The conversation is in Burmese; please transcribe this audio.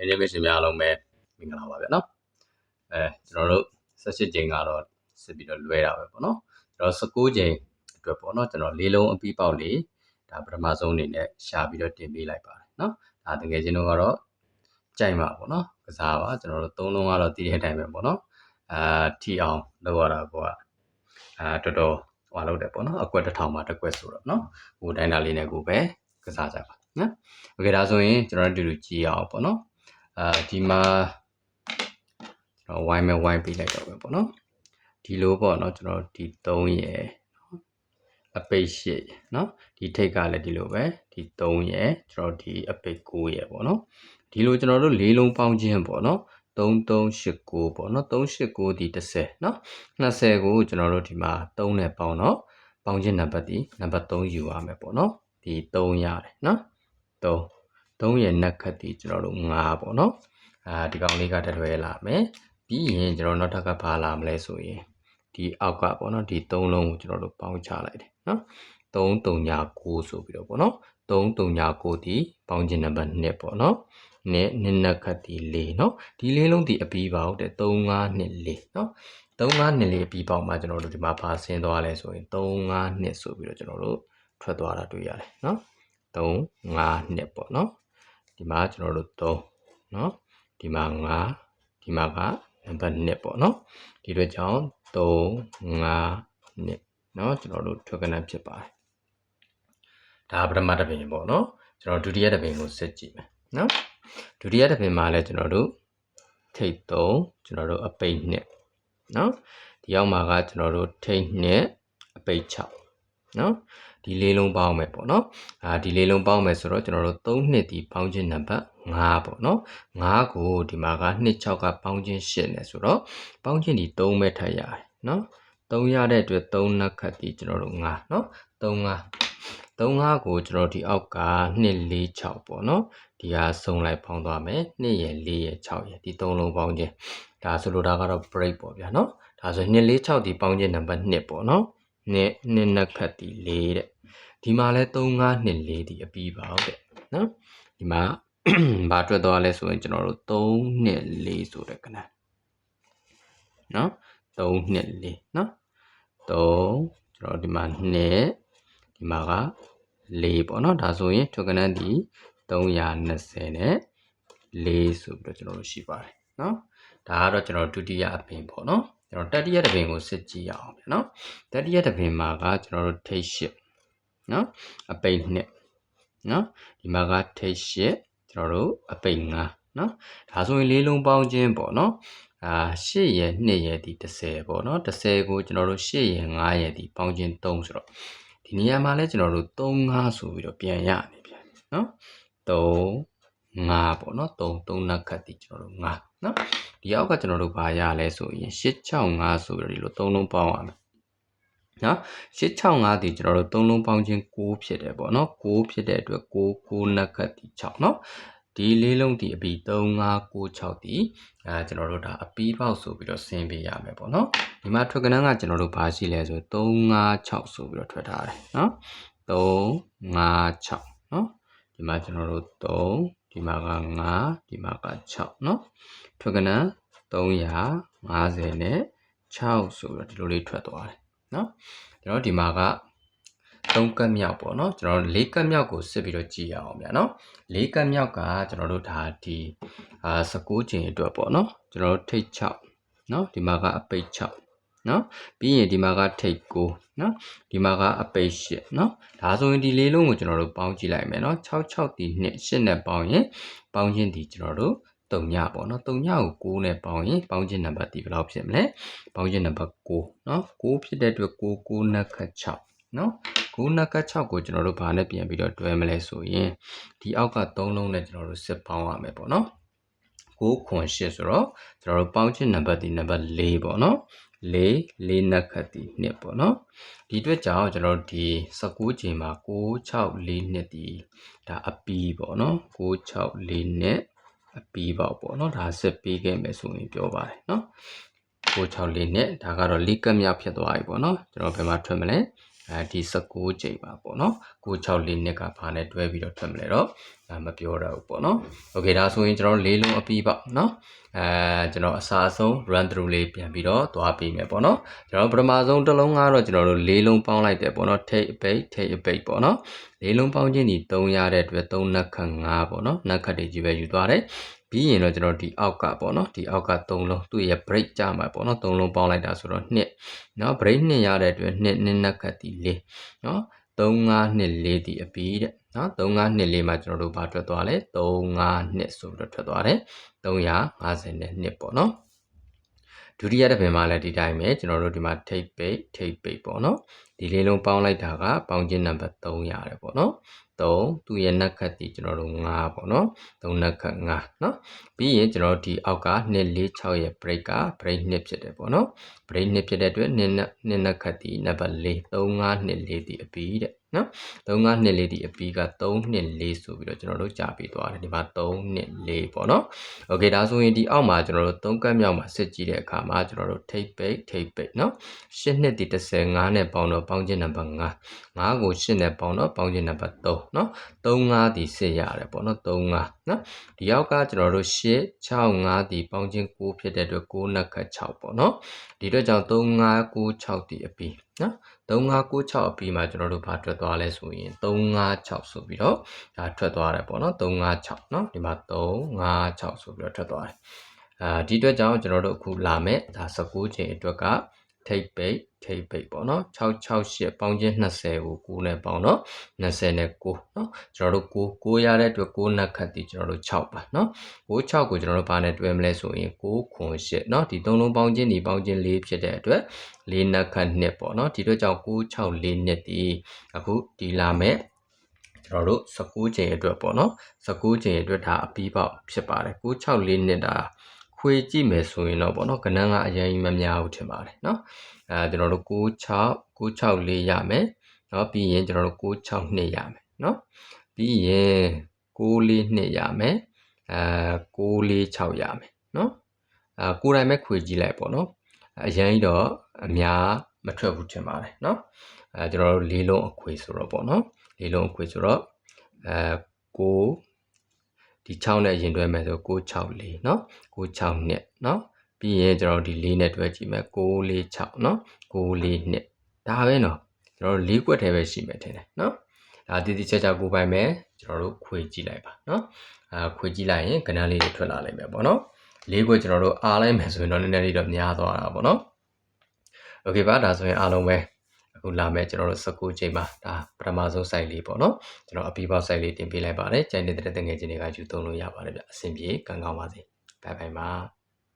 နေနေမရှင်များအားလုံးပဲမင်္ဂလာပါဗျာနော်အဲကျွန်တော်တို့18ချိန်ကတော့စစ်ပြီးတော့လွဲတာပဲပေါ့နော်ကျွန်တော်19ချိန်အတွက်ပေါ့နော်ကျွန်တော်လေးလုံးအပြီးပေါက်လေးဒါပထမဆုံးအနေနဲ့ရှာပြီးတော့တင်ပေးလိုက်ပါတယ်နော်ဒါတကယ်ချင်းတော့ကတော့ကြိုက်မှာပေါ့နော်ကစားပါကျွန်တော်တို့သုံးလုံးကတော့တည်တဲ့အတိုင်းပဲပေါ့နော်အာထီအောင်လောက်ရတာကောအာတော်တော်ဟွာလောက်တယ်ပေါ့နော်အကွက်တစ်ထောင်မှာတစ်ကွက်ဆိုတော့နော်ဟိုတိုင်းတာလေးနဲ့ကိုပဲကစားကြပါနော်โอเคဒါဆိုရင်ကျွန်တော်တို့တူတူကြည့်အောင်ပေါ့နော် အာဒီမှာကျွန်တော်ဝိုင်းမဲ့ဝိုင်းပေးလိုက်တော့ပဲပေါ့နော်ဒီလိုပေါ့နော်ကျွန်တော်ဒီ3ရယ်အပိတ်8ရယ်နော်ဒီထိတ်ကလည်းဒီလိုပဲဒီ3ရယ်ကျွန်တော်ဒီအပိတ်9ရယ်ပေါ့နော်ဒီလိုကျွန်တော်တို့၄လုံးပေါင်းခြင်းပေါ့နော်3389ပေါ့နော်389ဒီ30နော်20ကိုကျွန်တော်တို့ဒီမှာ3နဲ့ပေါင်းတော့ပေါင်းခြင်းနံပါတ်ဒီနံပါတ်3ယူရမယ်ပေါ့နော်ဒီ3ရတယ်နော်3 3ရဲ့နက်ခတ်ဒီကျွန်တော်တို့9ပေါ့နော်အာဒီကောင်လေးကတရွဲလာမယ်ပြီးရင်ကျွန်တော်နောက်ထပ်ကဘာလာမလဲဆိုရင်ဒီအောက်ကပေါ့နော်ဒီ3လုံးကိုကျွန်တော်တို့ပေါင်းချလိုက်တယ်နော်3 3 9ဆိုပြီးတော့ပေါ့နော်3 3 9ဒီပေါင်းခြင်းနံပါတ်1ပေါ့နော်နဲ့နက်နက်ခတ်ဒီ4နော်ဒီလေးလုံးဒီအပီးပါဟုတ်တယ်3 9 2 4နော်3 9 2 4အပီးပေါင်းမှာကျွန်တော်တို့ဒီမှာဘာဆင်းသွားလဲဆိုရင်3 9 2ဆိုပြီးတော့ကျွန်တော်တို့ထွက်သွားတာတွေ့ရတယ်နော်3 9 2ပေါ့နော် ဒီမှာကျွန်တော်တို့3เนาะဒီမှာ5ဒီမှာကနံပါတ်2ပေါ့เนาะဒီအတွက်ကြောင့်35เนาะကျွန်တော်တို့ထွက်ကနန်းဖြစ်ပါတယ်ဒါပထမတစ်ပင်ပေါ့เนาะကျွန်တော်ဒုတိယတစ်ပင်ကိုစစ်ကြည့်မယ်เนาะဒုတိယတစ်ပင်မှာလည်းကျွန်တော်တို့ထိတ်3ကျွန်တော်တို့အပိတ်2เนาะဒီရောက်မှာကကျွန်တော်တို့ထိတ်2အပိတ်6เนาะ ဒီလေးလုံးပေါင်းမယ်ပေါ့နော်အာဒီလေးလုံးပေါင်းမယ်ဆိုတော့ကျွန်တော်တို့3နှစ်ဒီပေါင်းခြင်းနံပါတ်5ပေါ့နော်5ကိုဒီမှာက2 6ကပေါင်းခြင်း8နဲ့ဆိုတော့ပေါင်းခြင်းဒီ3ပဲထပ်ရတယ်နော်3ရတဲ့အတွက်3နှက်ခတ်ဒီကျွန်တော်တို့5နော်3 5 35ကိုကျွန်တော်ဒီအောက်က2 4 6ပေါ့နော်ဒီဟာစုံလိုက်ပေါင်းသွားမယ်2ရယ်4ရယ်6ရယ်ဒီ3လုံးပေါင်းခြင်းဒါဆိုလိုတာကတော့ break ပေါ့ဗျာနော်ဒါဆို2 4 6ဒီပေါင်းခြင်းနံပါတ်2ပေါ့နော် နှစ်နှစ်နှက်ခတ်ဒီ4တဲ့ဒီမှာလဲ3 5နှစ်4ဒီအပြီးပါဟုတ်တဲ့နော်ဒီမှာဘာအတွက်သွားလဲဆိုရင်ကျွန်တော်တို့3နှစ်4ဆိုတဲ့ကဏ္ဍနော်3နှစ်4နော်3ကျွန်တော်ဒီမှာနှစ်ဒီမှာက4ပေါ့နော်ဒါဆိုရင်ထွက်ကဏ္ဍဒီ320နဲ့4ဆိုပြီးတော့ကျွန်တော်တို့ရှိပါတယ်နော်ဒါကတော့ကျွန်တော်ဒုတိယအပင်ပေါ့နော် ကျွန်တော်တတိယတစ်ပင်ကိုစစ်ကြည့်ရအောင်ဗျနော်တတိယတစ်ပင်မှာကကျွန်တော်တို့ထိတ်ရှစ်နော်အပိတ်နှစ်နော်ဒီမှာကထိတ်ရှစ်ကျွန်တော်တို့အပိတ်ငါနော်ဒါဆိုရင်လေးလုံးပေါင်းခြင်းပေါ့နော်အာ8ရယ်2ရယ်ဒီ30ပေါ့နော်30ကိုကျွန်တော်တို့8ရယ်5ရယ်ဒီပေါင်းခြင်း3ဆိုတော့ဒီနေရာမှာလဲကျွန်တော်တို့3 5ဆိုပြီးတော့ပြန်ရနေပြန်နော်3 5ပေါ့နော်3 3နှက်ခတ်ဒီကျွန်တော်တို့5နော်ဒီအောက်ကကျွန်တော်တို့ဘာရလဲဆိုရင်865ဆိုပြီးတော့ဒီလို3လုံးပေါင်းရမယ်နော်865ဒီကျွန်တော်တို့3လုံးပေါင်းခြင်း6ဖြစ်တယ်ပေါ့နော်6ဖြစ်တဲ့အတွက်6 6နှက်ခတ်ဒီ6နော်ဒီလေးလုံးဒီအပီ3596ဒီအဲကျွန်တော်တို့ဒါအပီးပေါက်ဆိုပြီးတော့ဆင်းပေးရမယ်ပေါ့နော်ဒီမှာထွက်ကနန်းကကျွန်တော်တို့ဘာရှိလဲဆို356ဆိုပြီးတော့ထွက်ထားတယ်နော်356နော်ဒီမှာကျွန်တော်တို့3 ဒီမှာက5ဒီမှာက6နော်ထွက်ကနန်း350နဲ့6ဆိုပြီးတော့ဒီလိုလေးထွက်သွားတယ်နော်ကျွန်တော်ဒီမှာက3ကတ်မြောက်ပေါ့နော်ကျွန်တော်၄ကတ်မြောက်ကိုစစ်ပြီးတော့ကြည့်ရအောင်ဗျာနော်၄ကတ်မြောက်ကကျွန်တော်တို့ဒါဒီအာ19ချိန်အတွက်ပေါ့နော်ကျွန်တော်တို့ထိတ်6နော်ဒီမှာကအပိတ်6 နော်ပြီးရင်ဒီမှာကထိတ်9နော်ဒီမှာကအပိတ်8နော်ဒါဆိုရင်ဒီလေးလုံးကိုကျွန်တော်တို့ပေါင်းကြည့်လိုက်မယ်နော်6 6ဒီ2 8နဲ့ပေါင်းရင်ပေါင်းခြင်းဒီကျွန်တော်တို့3ညပေါ့နော်3ညကို6နဲ့ပေါင်းရင်ပေါင်းခြင်းနံပါတ်ဒီဘယ်လောက်ဖြစ်မလဲပေါင်းခြင်းနံပါတ်6နော်6ဖြစ်တဲ့အတွက်6 9နဲ့ခတ်6နော်9နဲ့ခတ်6ကိုကျွန်တော်တို့ဘာနဲ့ပြန်ပြီးတော့တွဲမလဲဆိုရင်ဒီအောက်က3လုံးနဲ့ကျွန်တော်တို့စစ်ပေါင်းရမယ်ပေါ့နော်9ခွန်8ဆိုတော့ကျွန်တော်တို့ပေါင်းခြင်းနံပါတ်ဒီနံပါတ်4ပေါ့နော် 4 4နက်ခတ်ဒီနှစ်ပေါ့နော်ဒီအတွက်ကြောင့်ကျွန်တော်တို့ဒီ19ချိန်မှာ6 6 4နှစ်ဒီဒါအပီးပေါ့နော်6 6 4နှစ်အပီးပေါ့ပေါ့နော်ဒါစစ်ပေးခဲ့မယ်ဆိုရင်ပြောပါတယ်နော်664နဲ့ဒါကတော့လိကတ်မြောက်ဖြစ်သွားပြီပေါ့နော်ကျွန်တော်ဘယ်မှာထွက်မလဲ အဲဒီ19ချိန်ပါပေါ့နော်664နှစ်ကဘာနဲ့တွဲပြီးတော့ထွက်မလဲတော့ အဲမပြောတော့ဘူးပေါ့နော်โอเคဒါဆိုရင်ကျွန်တော်တို့လေးလုံးအပြီးပေါ့နော်အဲကျွန်တော်အစားဆုံး run through လေးပြန်ပြီးတော့သွားပြီးမယ်ပေါ့နော်ကျွန်တော်ပထမဆုံးတစ်လုံးကတော့ကျွန်တော်တို့လေးလုံးပေါင်းလိုက်တယ်ပေါ့နော် take a bait take a bait ပေါ့နော်လေးလုံးပေါင်းခြင်းဒီ3ရတဲ့အတွက်3နက်ခတ်5ပေါ့နော်နက်ခတ်တွေကြီးပဲယူသွားတယ် ပြီးရင်တော့ကျွန်တော်ဒီအောက်ကပေါ့နော်ဒီအောက်က3လုံးသူ့ရဲ့ break ကြမှာပေါ့နော်3လုံးပေါင်းလိုက်တာဆိုတော့2เนาะ break 2ရတဲ့အတွက်2နှစ်နက်ခတ်ဒီ4เนาะ35နှစ်4ဒီအပြီးတဲ့နော်35နှစ်လေးမှာကျွန်တော်တို့ဘာထွက်သွားလဲ35နှစ်ဆိုပြီးတော့ထွက်သွားတယ်350နှစ်ပေါ့နော်ဒုတိယတစ်ပင်မှာလည်းဒီတိုင်းပဲကျွန်တော်တို့ဒီမှာ tape bait tape bait ပေါ့နော်ဒီလေးလုံးပေါင်းလိုက်တာကပေါင်းခြင်းနံပါတ်3ရတယ်ပေါ့နော် 3သူ့ရဲ့နက်ခတ်ဒီကျွန်တော်တို့9ပေါ့နော်3နက်ခတ်9နော်ပြီးရင်ကျွန်တော်ဒီအောက်က2 4 6ရဲ့ break က break 2ဖြစ်တယ်ပေါ့နော် break 2ဖြစ်တဲ့အတွက်2နက်2နက်ခတ်ဒီ number 4 3 5 2 4ဒီအပီးတဲ့ နော်3 5 2 4ဒီအပြီးက3 2 4ဆိုပြီးတော့ကျွန်တော်တို့ကြာပြီးသွားတယ်ဒီမှာ3 2 4ပေါ့နော်โอเคဒါဆိုရင်ဒီအောက်မှာကျွန်တော်တို့3ကတ်မြောက်မှာစစ်ကြည့်တဲ့အခါမှာကျွန်တော်တို့ take bait take bait နော်8နှစ်ဒီ35နဲ့ပေါင်းတော့ပေါင်းခြင်းနံပါတ်5 5ကို8နဲ့ပေါင်းတော့ပေါင်းခြင်းနံပါတ်3နော်3 5ဒီစစ်ရတယ်ပေါ့နော်3 5နော်ဒီအောက်ကကျွန်တော်တို့8 6 5ဒီပေါင်းခြင်း9ဖြစ်တဲ့အတွက်9နှစ်ခတ်6ပေါ့နော်ဒီအတွက်ကြောင့်3 5 9 6ဒီအပြီးနော်3596အပြီးမှာကျွန်တော်တို့ဘာထွက် သွားလဲဆိုရင်356ဆိုပြီးတော့ဒါထွက်သွားတယ်ပေါ့နော်356เนาะဒီမှာ356ဆိုပြီးတော့ထွက်သွားတယ်အာဒီအတွက်ကြောင့်ကျွန်တော်တို့အခုလာမယ်ဒါ19ချိန်အတွက်က ထိပ်ပိတ်ထိပ်ပိတ်ပေါ့နော်668ပေါင်းချင်း20ကို9နဲ့ပေါင်းတော့20နဲ့9နော်ကျွန်တော်တို့9 9ရတဲ့အတွက်9နက်ခတ်တီကျွန်တော်တို့6ပါနော်9 6ကိုကျွန်တော်တို့ဘာနဲ့တွဲမလဲဆိုရင်9ခွန်8နော်ဒီသုံးလုံးပေါင်းချင်းဒီပေါင်းချင်း4ဖြစ်တဲ့အတွက်4နက်ခတ်2ပေါ့နော်ဒီအတွက်ကြောင့်9 6 4နှစ်ဒီအခုဒီလာမဲ့ကျွန်တော်တို့19ချိန်အတွက်ပေါ့နော်19ချိန်အတွက်ဒါအပြီးပေါက်ဖြစ်ပါတယ်964နှစ်ဒါ ခွေကြည့်မယ်ဆိုရင်တော့ပေါ့နော်ကဏ္ဍကအရင်မများဘူးထင်ပါတယ်เนาะအဲကျွန်တော်တို့96 964ရမယ်เนาะပြီးရင်ကျွန်တော်တို့96နှစ်ရမယ်เนาะပြီးရင်94နှစ်ရမယ်အဲ946ရမယ်เนาะအဲကိုယ်တိုင်ပဲခွေကြည့်လိုက်ပေါ့နော်အရင်တော့အများမထွက်ဘူးထင်ပါတယ်เนาะအဲကျွန်တော်တို့လေးလုံးအခွေဆိုတော့ပေါ့နော်လေးလုံးအခွေဆိုတော့အဲ6 ဒီ6နဲ့ရင်တွဲမယ်ဆို664เนาะ66နှစ်เนาะပြီးရင်ကျွန်တော်ဒီ4နဲ့တွဲကြည့်မယ်646เนาะ94နှစ်ဒါပဲเนาะကျွန်တော်တို့၄ကွက်ထဲပဲရှိမယ်ထင်တယ်เนาะဒါတည်တည်ချာချာကိုပိုင်မယ်ကျွန်တော်တို့ခွေကြည့်လိုက်ပါเนาะအာခွေကြည့်လိုက်ရင်ကဏ္ဍလေးတွေထွက်လာလိမ့်မယ်ပေါ့เนาะလေးကွက်ကျွန်တော်တို့အားလိုက်မယ်ဆိုရင်တော့နည်းနည်းလေးတော့များသွားတာပေါ့เนาะโอเคပါဒါဆိုရင်အားလုံးပဲ အခုလာမဲ့ကျွန်တော်တို့19ချိန်မှာဒါပထမဆုံး site လေးပေါ့နော်ကျွန်တော်အပီပေါက် site လေးတင်ပေးလိုက်ပါတယ်ကြိုင်နေတဲ့တငယ်ချင်းတွေကယူသုံးလို့ရပါတယ်ဗျအဆင်ပြေကံကောင်းပါစေဘိုင်ဘိုင်ပါ